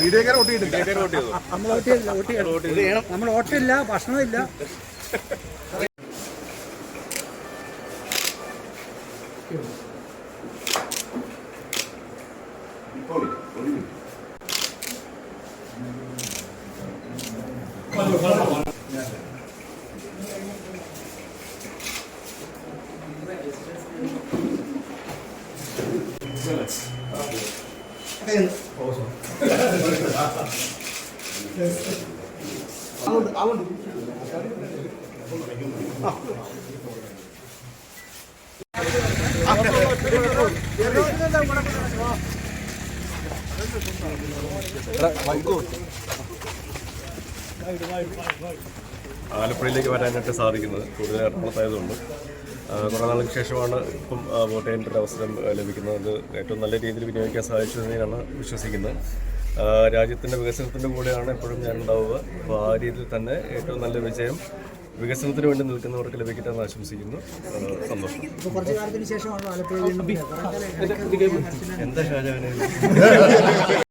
മീഡിയക്കാരെ vote ചെയ്തിട്ടില്ല. നമ്മൾ vote ചെയ്തു. നമ്മൾ ഓട്ടിയില്ല ഓട്ടിയില്ല നമ്മൾ ആലപ്പുഴയിലേക്ക് വരാനായിട്ട് സാധിക്കുന്നത് കൂടുതൽ എറണാകുളത്തായതുകൊണ്ട് കുറേ നാൾക്ക് ശേഷമാണ് ഇപ്പം വോട്ട് ചെയ്യേണ്ട ഒരു അവസരം ലഭിക്കുന്നത്. അത് ഏറ്റവും നല്ല രീതിയിൽ വിനിയോഗിക്കാൻ സാധിച്ചു തന്നെയാണ് വിശ്വസിക്കുന്നത്. രാജ്യത്തിന്റെ വികസനത്തിന്റെ കൂടെയാണ് എപ്പോഴും ഞാൻ ഉണ്ടാവുക അപ്പോൾ ആ രീതിയിൽ തന്നെ ഏറ്റവും നല്ല വിജയം വികസനത്തിന് വേണ്ടി നിൽക്കുന്നവർക്ക് ലഭിക്കട്ടെ എന്ന് ആശംസിക്കുന്നു. സന്തോഷം. എന്താ ഷാജാവിനെ